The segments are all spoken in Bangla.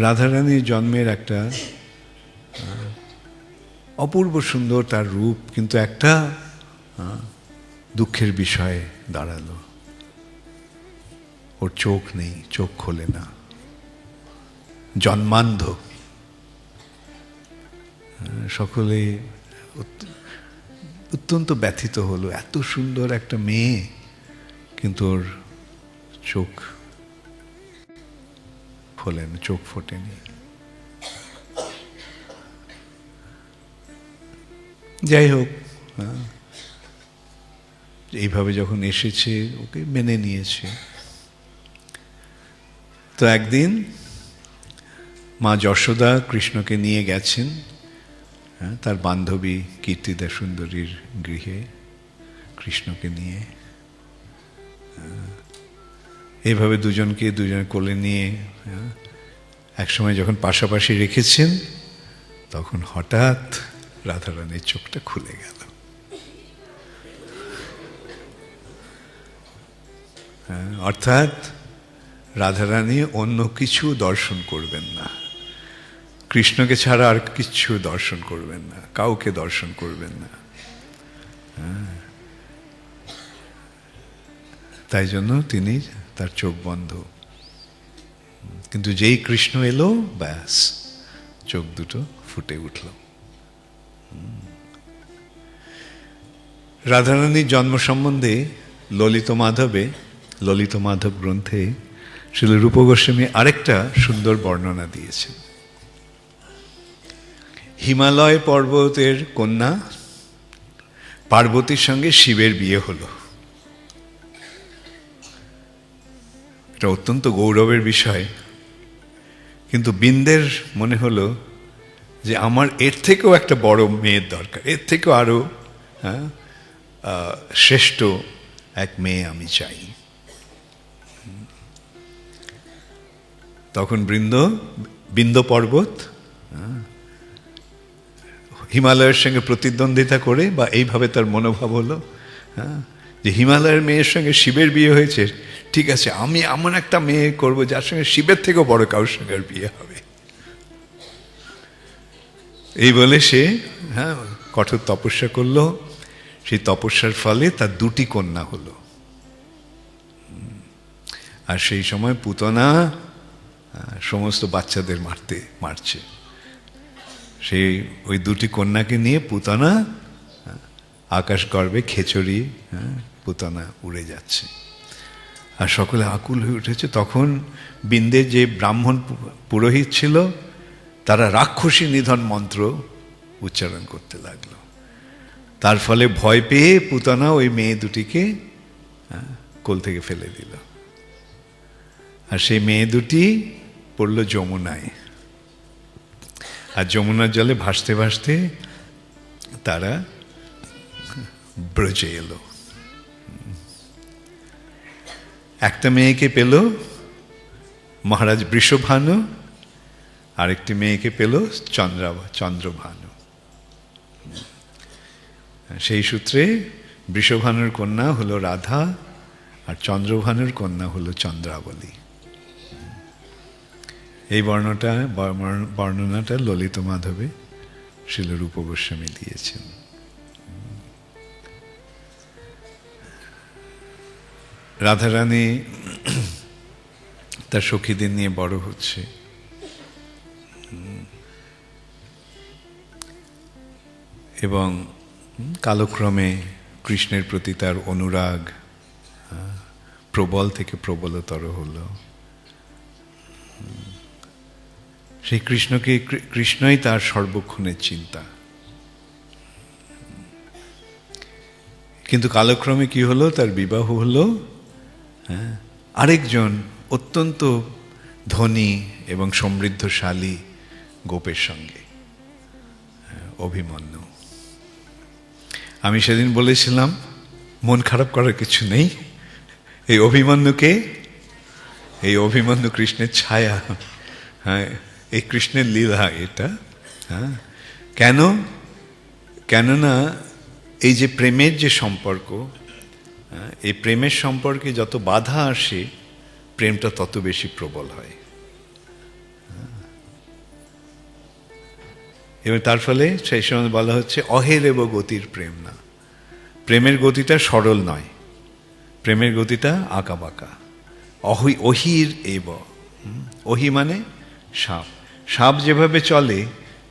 রাধারানীর জন্মের একটা অপূর্ব সুন্দর তার রূপ, কিন্তু একটা দুঃখের বিষয়ে দাঁড়াল। ওর চোখ নেই, চোখ খোলে না। জন্মান্ধ। সকলে অত্যন্ত ব্যথিত হলো। এত সুন্দর একটা মেয়ে, কিন্তু ওর চোখ খোলেন, চোখ ফোটেনি। যাই হোক এইভাবে যখন এসেছে, ওকে মেনে নিয়েছে। তো একদিন মা যশোদা কৃষ্ণকে নিয়ে গেছেন তার বান্ধবী কীর্তিদা সুন্দরীর গৃহে কৃষ্ণকে নিয়ে। এইভাবে দুজনকে দুজন কোলে নিয়ে হ্যাঁ, একসময় যখন পাশাপাশি রেখেছেন তখন হঠাৎ রাধারানীর চোখটা খুলে গেল হ্যাঁ, অর্থাৎ রাধারানী অন্য কিছু দর্শন করবেন না কৃষ্ণকে ছাড়া আর কিচ্ছু দর্শন করবেন না কাউকে দর্শন করবেন না হ্যাঁ। তাই জন্য তিনি তার চোখ বন্ধ। কিন্তু যেই কৃষ্ণ এলো, ব্যাস, চোখ দুটো ফুটে উঠল। রাধারানীর জন্ম সম্বন্ধে ললিত মাধবে, ললিত মাধব গ্রন্থে শিল রূপ গোস্বামী আরেকটা সুন্দর বর্ণনা দিয়েছেন। হিমালয় পর্বতের কন্যা, পার্বতীর সঙ্গে শিবের বিয়ে হলো। এটা অত্যন্ত গৌরবের বিষয়। কিন্তু বিন্দের মনে হলো যে আমার এর থেকেও একটা বড় মেয়ের দরকার। এর থেকেও আরও হ্যাঁ, শ্রেষ্ঠ এক মেয়ে আমি চাই। তখন বৃন্দ বিন্দ পর্বত হ্যাঁ, হিমালয়ের সঙ্গে প্রতিদ্বন্দ্বিতা করে বা এইভাবে তার মনোভাব হলো হ্যাঁ, যে হিমালয়ের মেয়ের সঙ্গে শিবের বিয়ে হয়েছে ঠিক আছে আমি এমন একটা মেয়ে করব যার সঙ্গে শিবের থেকেও বড় কারোর সঙ্গে বিয়ে হবে। এই বলে সে হ্যাঁ কঠোর তপস্যা করল। সেই তপস্যার ফলে তার দুটি কন্যা হলো। আর সেই সময় পুতনা সমস্ত বাচ্চাদের মারতে মারছে। সেই ওই দুটি কন্যাকে নিয়ে পুতনা আকাশ গর্বে খেচড়ি হ্যাঁ, পুতনা উড়ে যাচ্ছে। আর সকলে আকুল হয়ে উঠেছে। তখন বিন্দে যে ব্রাহ্মণ পুরোহিত ছিল, তারা রাক্ষসী নিধন মন্ত্র উচ্চারণ করতে লাগল। তার ফলে ভয় পেয়ে পুতানা ওই মেয়ে দুটিকে কোল থেকে ফেলে দিল। আর সেই মেয়ে দুটি পড়ল যমুনায়। আর যমুনার জলে ভাসতে ভাসতে তারা ব্রজে এলো। একটা মেয়েকে পেল মহারাজ বৃষভানু, আরেকটি মেয়েকে পেল চন্দ্রা চন্দ্রভানু। সেই সূত্রে বৃষভানুর কন্যা হলো রাধা আর চন্দ্রভানুর কন্যা হলো চন্দ্রাবলী। এই বর্ণটা বর্ণ- বর্ণনাটা ললিত মাধবে শিলরূপ গোস্বামী দিয়েছেন। রাধারানী তার সখীদের নিয়ে বড় হচ্ছে। এবং কালক্রমে কৃষ্ণের প্রতি তার অনুরাগ প্রবল থেকে প্রবলতর হলো। সেই কৃষ্ণকে কৃষ্ণই তার সর্বক্ষণের চিন্তা। কিন্তু কালক্রমে কি হলো? তার বিবাহ হলো। হ্যাঁ, আরেকজন অত্যন্ত ধনী এবং সমৃদ্ধশালী গোপের সঙ্গে হ্যাঁ, অভিমন্যু। আমি সেদিন বলেছিলাম মন খারাপ করার কিছু নেই। এই অভিমন্যুকে এই অভিমন্যু কৃষ্ণের ছায়া হ্যাঁ এই কৃষ্ণের লীলা এটা হ্যাঁ। কেন? কেননা এই যে প্রেমের যে সম্পর্ক এই প্রেমের সম্পর্কে যত বাধা আসে, প্রেমটা তত বেশি প্রবল হয়। হ্যাঁ। এবং তার ফলে সেই সময় বলা হচ্ছে অহেরেব গতির প্রেম না। প্রেমের গতিটা সরল নয়। প্রেমের গতিটা আঁকা বাঁকা অহি, অহির এব। অহি মানে সাপ। সাপ যেভাবে চলে,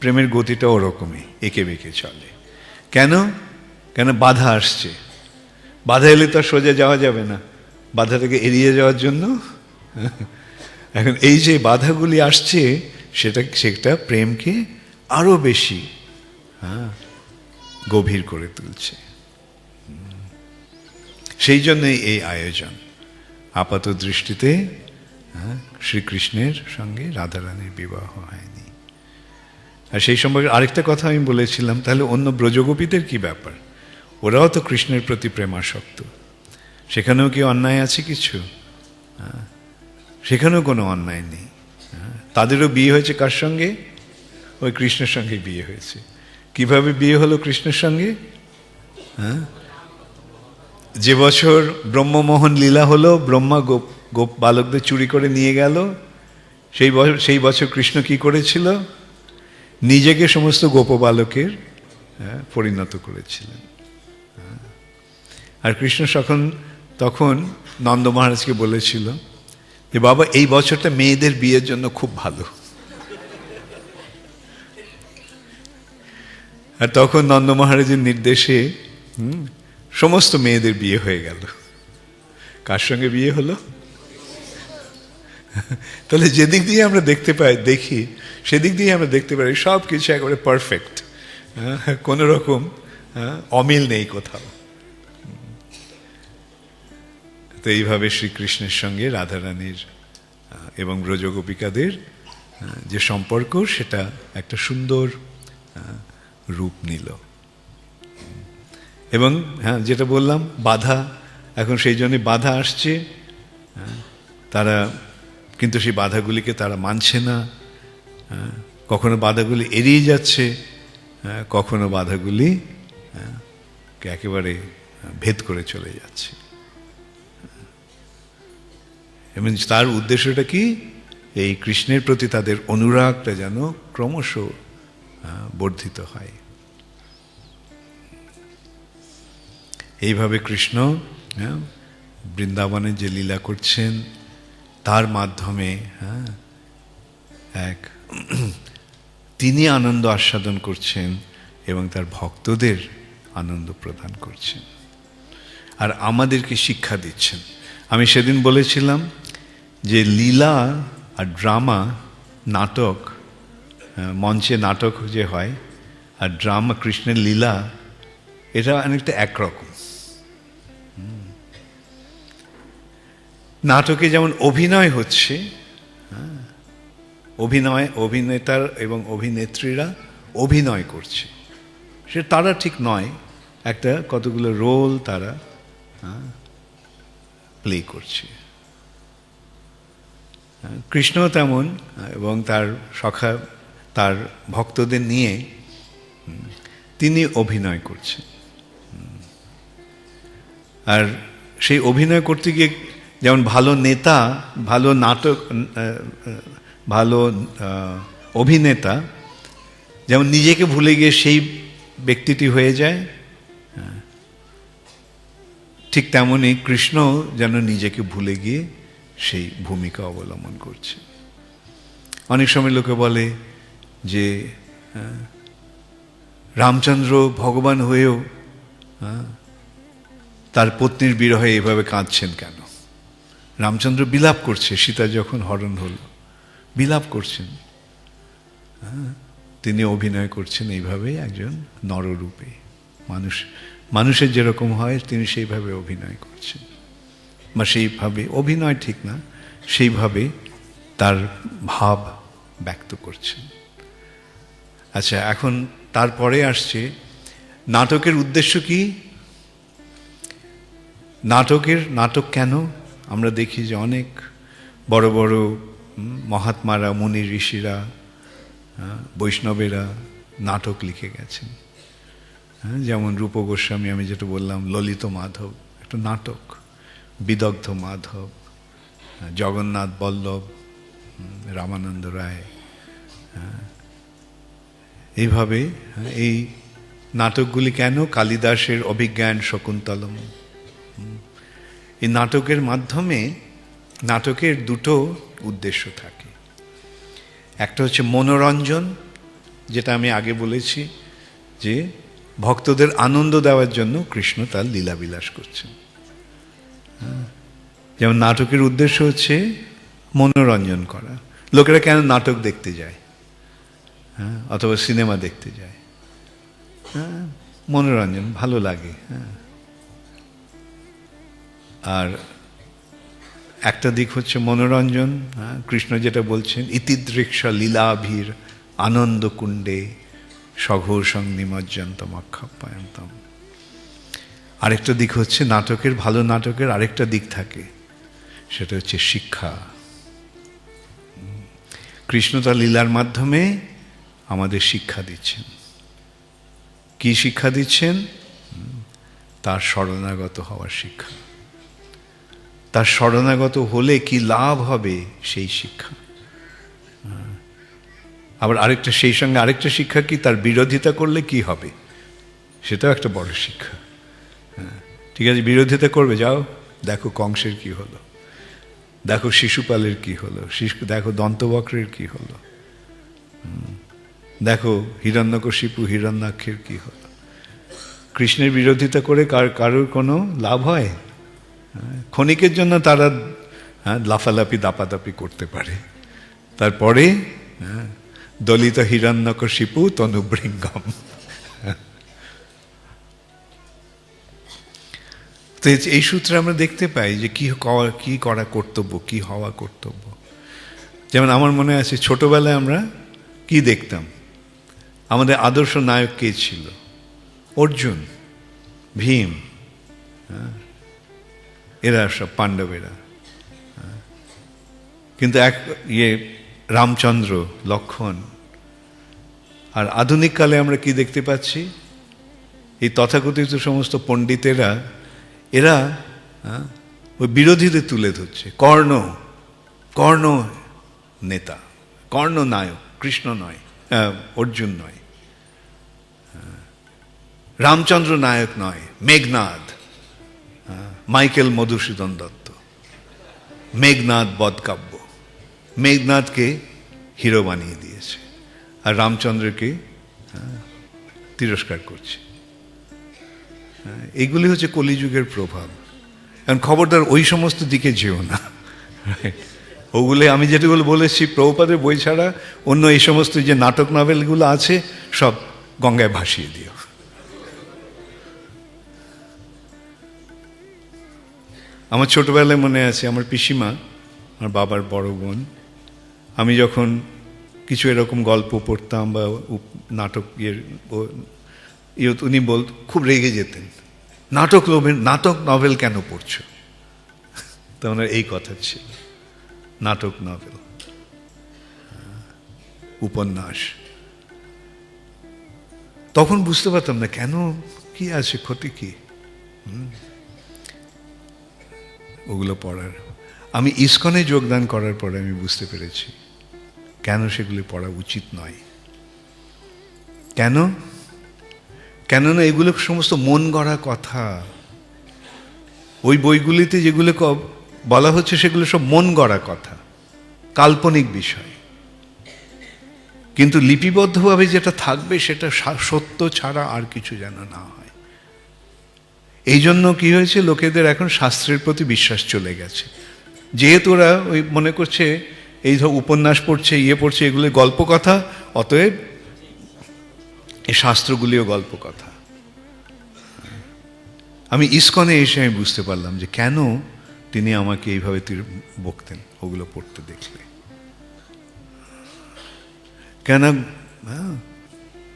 প্রেমের গতিটা ওরকমই, এঁকে বেঁকে চলে। কেন? কেন বাধা আসছে? বাধা এলে তো সোজা যাওয়া যাবে না। বাধা থেকে এড়িয়ে যাওয়ার জন্য। এখন এই যে বাধাগুলি আসছে সেটা সেটা প্রেমকে আরও বেশি হ্যাঁ গভীর করে তুলছে। সেই জন্যই এই আয়োজন। আপাত দৃষ্টিতে হ্যাঁ, শ্রীকৃষ্ণের সঙ্গে রাধারানীর বিবাহ হয়নি। আর সেই সম্পর্কে আরেকটা কথা আমি বলেছিলাম তাহলে অন্য ব্রজগোপীদের কি ব্যাপার? ওরাও তো কৃষ্ণের প্রতি প্রেমাসক্ত। সেখানেও কি অন্যায় আছে কিছু? হ্যাঁ, সেখানেও কোনো অন্যায় নেই। হ্যাঁ, তাদেরও বিয়ে হয়েছে কার সঙ্গে? ওই কৃষ্ণের সঙ্গে বিয়ে হয়েছে। কীভাবে বিয়ে হলো কৃষ্ণের সঙ্গে? হ্যাঁ। যে বছর ব্রহ্মমোহন লীলা হলো ব্রহ্মা গোপ গোপ বালকদের চুরি করে নিয়ে গেল। সেই বছর সেই বছর কৃষ্ণ কি করেছিল? নিজেকে সমস্ত গোপ বালকের হ্যাঁ, পরিণত করেছিলেন। আর কৃষ্ণ তখন তখন নন্দ মহারাজকে বলেছিল যে, বাবা, এই বছরটা মেয়েদের বিয়ের জন্য খুব ভালো। আর তখন নন্দ মহারাজের নির্দেশে সমস্ত মেয়েদের বিয়ে হয়ে গেল। কার সঙ্গে বিয়ে হলো? তাহলে যেদিক দিয়ে আমরা দেখতে পাই, দেখি, সেদিক দিয়ে আমরা দেখতে পারি সব কিছু একেবারে পারফেক্ট কোনো রকম অমিল নেই কোথাও। তো এইভাবে শ্রীকৃষ্ণের সঙ্গে রাধারানীর এবং ব্রজগোপিকাদের যে সম্পর্ক, সেটা একটা সুন্দর রূপ নিল। এবং হ্যাঁ যেটা বললাম, বাধা, এখন সেই জন্য বাধা আসছে তারা, কিন্তু সেই বাধাগুলিকে তারা মানছে না কখনো বাধাগুলি এড়িয়ে যাচ্ছে কখনো বাধাগুলি একেবারে ভেদ করে চলে যাচ্ছে। এবং তার উদ্দেশ্যটা কি? এই কৃষ্ণের প্রতি তাদের অনুরাগটা যেন ক্রমশ বর্ধিত হয়। এইভাবে কৃষ্ণ হ্যাঁ, বৃন্দাবনে যে লীলা করছেন তার মাধ্যমে হ্যাঁ এক তিনি আনন্দ আস্বাদন করছেন এবং তার ভক্তদের আনন্দ প্রদান করছেন। আর আমাদেরকে শিক্ষা দিচ্ছেন। আমি সেদিন বলেছিলাম যে লীলা আর ড্রামা নাটক মঞ্চে নাটক যে হয় আর ড্রামা কৃষ্ণের লীলা এটা অনেকটা একরকম। নাটকে যেমন অভিনয় হচ্ছে হ্যাঁ, অভিনয় অভিনেতার এবং অভিনেত্রীরা অভিনয় করছে। সে তারা ঠিক নয় একটা কতগুলো রোল তারা প্লে করছে। হ্যাঁ, কৃষ্ণ তেমন, এবং তার সখা, তার ভক্তদের নিয়ে তিনি অভিনয় করছেন আর সেই অভিনয় করতে গিয়ে যেমন ভালো নেতা, ভালো নাটক ভালো অভিনেতা, যেমন নিজেকে ভুলে গিয়ে সেই ব্যক্তিটি হয়ে যায়। ঠিক তেমনই কৃষ্ণ যেন নিজেকে ভুলে গিয়ে সেই ভূমিকা অবলম্বন করছে। অনেক সময় লোকে বলে যে রামচন্দ্র ভগবান হয়েও হ্যাঁ, তার পত্নীর বিরহে এভাবে কাঁদছেন কেন? রামচন্দ্র বিলাপ করছে সীতা যখন হরণ হলো বিলাপ করছেন। তিনি অভিনয় করছেন এইভাবে একজন নররূপে। মানুষ মানুষের যেরকম হয় তিনি সেইভাবে অভিনয় করছেন। বা সেইভাবে অভিনয় ঠিক না, সেইভাবে তার ভাব ব্যক্ত করছেন আচ্ছা এখন তারপরে আসছে, নাটকের উদ্দেশ্য কি? নাটকের নাটক কেন? আমরা দেখি যে অনেক বড় বড় মহাত্মারা, মুনি ঋষিরা বৈষ্ণবেরা নাটক লিখে গেছেন। যেমন রূপ গোস্বামী, আমি যেটা বললাম, ললিত মাধব, একটা নাটক। বিদগ্ধ মাধব জগন্নাথ বল্লভ রামানন্দ রায় হ্যাঁ, এইভাবে হ্যাঁ, এই নাটকগুলি কেন কালিদাসের অভিজ্ঞান শকুন্তলম? এই নাটকের মাধ্যমে নাটকের দুটো উদ্দেশ্য থাকে। একটা হচ্ছে মনোরঞ্জন যেটা আমি আগে বলেছি যে ভক্তদের আনন্দ দেওয়ার জন্য কৃষ্ণ তার লীলাবিলাস করছেন। যেমন নাটকের উদ্দেশ্য হচ্ছে মনোরঞ্জন করা। লোকেরা কেন নাটক দেখতে যায়? হ্যাঁ অথবা সিনেমা দেখতে যায়। হ্যাঁ মনোরঞ্জন, ভালো লাগে। হ্যাঁ। আর একটা দিক হচ্ছে মনোরঞ্জন। হ্যাঁ কৃষ্ণ যেটা বলছেন, ইতিদৃক্ষা লীলাভীর আনন্দকুণ্ডে সঘোষং নিমজ্জন্তম অক্ষাপায়ন্তম আরেকটা দিক হচ্ছে নাটকের, ভালো নাটকের আরেকটা দিক থাকে। সেটা হচ্ছে শিক্ষা। কৃষ্ণ তার লীলার মাধ্যমে আমাদের শিক্ষা দিচ্ছেন। কি শিক্ষা দিচ্ছেন? তার শরণাগত হওয়ার শিক্ষা। তার শরণাগত হলে কি লাভ হবে সেই শিক্ষা। আবার আরেকটা, সেই সঙ্গে আরেকটা শিক্ষা কি? তার বিরোধিতা করলে কি হবে? সেটাও একটা বড় শিক্ষা। ঠিক আছে বিরোধিতা করবে যাও। দেখো কংসের কি হলো। দেখো শিশুপালের কি হলো। শিশু দেখো দন্তবক্রের কি হলো। দেখো হিরণ্যকশিপু হিরণ্যাক্ষের কি হলো। কৃষ্ণের বিরোধিতা করে কার কারোর কোনো লাভ হয়? হ্যাঁ, ক্ষণিকের জন্য তারা হ্যাঁ লাফালাফি দাপাদাপি করতে পারে। তারপরে হ্যাঁ, দলিত হিরণ্যকশিপু তনুবৃঙ্গম। তো এই- সূত্রে আমরা দেখতে পাই যে কি কি করা কর্তব্য কি হওয়া কর্তব্য। যেমন আমার মনে আছে ছোটবেলায় আমরা কি দেখতাম? আমাদের আদর্শ নায়ক কে ছিল? অর্জুন ভীম হ্যাঁ, এরা সব পাণ্ডবেরা হ্যাঁ। কিন্তু এক ইয়ে রামচন্দ্র লক্ষণ। আর আধুনিক কালে আমরা কি দেখতে পাচ্ছি? এই তথাকথিত সমস্ত পণ্ডিতেরা এরা ওই বিরোধীদের তুলে ধরছে। কর্ণ কর্ণ নেতা কর্ণ নায়ক কৃষ্ণ নয় অর্জুন নয় রামচন্দ্র নায়ক নয় মেঘনাদ হ্যাঁ, মাইকেল মধুসূদন দত্ত মেঘনাদ বদকাব্য মেঘনাদকে হিরো বানিয়ে দিয়েছে আর রামচন্দ্রকে তিরস্কার করছে। এইগুলি হচ্ছে কলিযুগের প্রভাব। কারণ খবরদার ওই সমস্ত দিকে যেও না। ওগুলো আমি যেটাগুলো বলেছি, প্রভুপাদের বই ছাড়া অন্য এই সমস্ত যে নাটক নভেলগুলো আছে, সব গঙ্গায় ভাসিয়ে দিও। আমার ছোটবেলায় মনে আছে, আমার পিসিমা, আমার বাবার বড় বোন, আমি যখন কিছু এরকম গল্প পড়তাম বা নাটক ইয়ে উনি বল, খুব রেগে যেতেন। নাটক নাটক নভেল কেন পড়ছো? তা ওনার এই কথা ছিল। নাটক নভেল উপন্যাস। তখন বুঝতে পারতাম না, কেন কি আছে, ক্ষতি কি? ওগুলো পড়ার। আমি ইস্কনে যোগদান করার পরে আমি বুঝতে পেরেছি, কেন সেগুলি পড়া উচিত নয়। কেন? কেননা এগুলো সমস্ত মন গড়া কথা। ওই বইগুলিতে যেগুলো বলা হচ্ছে সেগুলো সব মন গড়া কথা, কাল্পনিক বিষয়। কিন্তু লিপিবদ্ধভাবে যেটা থাকবে সেটা সত্য ছাড়া আর কিছু যেন না হয়। এই জন্য কি হয়েছে, লোকেদের এখন শাস্ত্রের প্রতি বিশ্বাস চলে গেছে। যেহেতু ওরা ওই মনে করছে, এই ধর উপন্যাস পড়ছে ইয়ে পড়ছে, এগুলো গল্প কথা অতএব এই শাস্ত্রগুলিও গল্প কথা আমি ইস্কনে এসে আমি বুঝতে পারলাম যে কেন তিনি আমাকে এইভাবে বকতেন ওগুলো পড়তে দেখলে। কেন হ্যাঁ,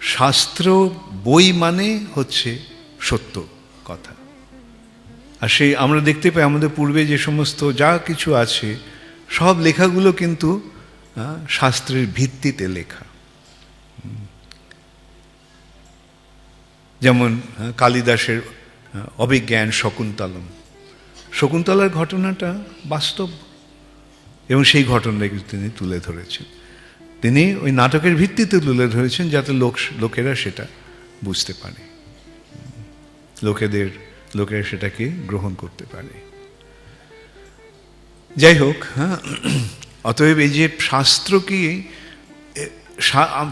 শাস্ত্র বই মানে হচ্ছে সত্য কথা। আর সেই আমরা দেখতে পাই আমাদের পূর্বে যে সমস্ত যা কিছু আছে সব লেখাগুলো কিন্তু আহ, শাস্ত্রের ভিত্তিতে লেখা। যেমন কালিদাসের অভিজ্ঞান শকুন্তলম। শকুন্তলার ঘটনাটা বাস্তব। এবং সেই ঘটনাকে তিনি তুলে ধরেছেন। তিনি ওই নাটকের ভিত্তিতে তুলে ধরেছেন যাতে লোক, লোকেরা সেটা বুঝতে পারে। লোকেদের, লোকেরা সেটাকে গ্রহণ করতে পারে। যাই হোক হ্যাঁ অতএব এই যে শাস্ত্র কি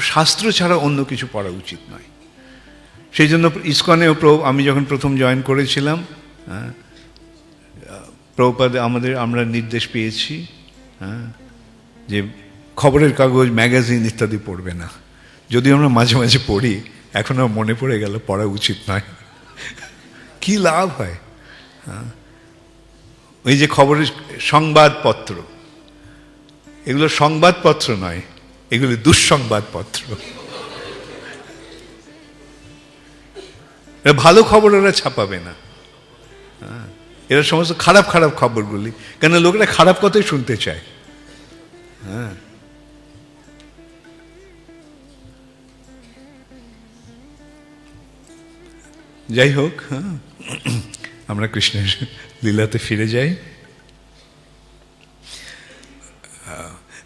শাস্ত্র ছাড়া অন্য কিছু পড়া উচিত নয়। সেই জন্য ইস্কনেও আমি যখন প্রথম জয়েন করেছিলাম প্রভুপাদে আমাদের আমরা নির্দেশ পেয়েছি হ্যাঁ, যে খবরের কাগজ ম্যাগাজিন ইত্যাদি পড়বে না। যদি আমরা মাঝে মাঝে পড়ি এখন আমার মনে পড়ে গেল পড়া উচিত নয়। কি লাভ হয়? হ্যাঁ? ওই যে খবরের সংবাদপত্র। এগুলো সংবাদপত্র নয় এগুলো দুঃসংবাদপত্র। এরা ভালো খবর ওরা ছাপাবে না। হ্যাঁ, এরা সমস্ত খারাপ খারাপ খবরগুলি কেন লোকেরা খারাপ কথাই শুনতে চায়। হ্যাঁ। যাই হোক হ্যাঁ আমরা কৃষ্ণের লীলাতে ফিরে যাই।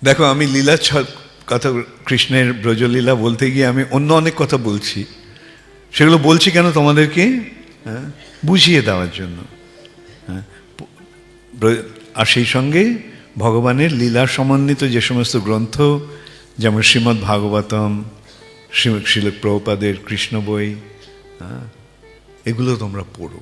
দেখো আমি লীলা কথা কৃষ্ণের ব্রজলীলা বলতে গিয়ে আমি অন্য অনেক কথা বলছি। সেগুলো বলছি কেন তোমাদেরকে? হ্যাঁ, বুঝিয়ে দেওয়ার জন্য। হ্যাঁ, আর সেই সঙ্গে ভগবানের লীলা সমন্বিত যে সমস্ত গ্রন্থ যেমন শ্রীমদ্ ভাগবতম শিল প্রভুপাদের কৃষ্ণ বই হ্যাঁ, এগুলো তোমরা পড়ো।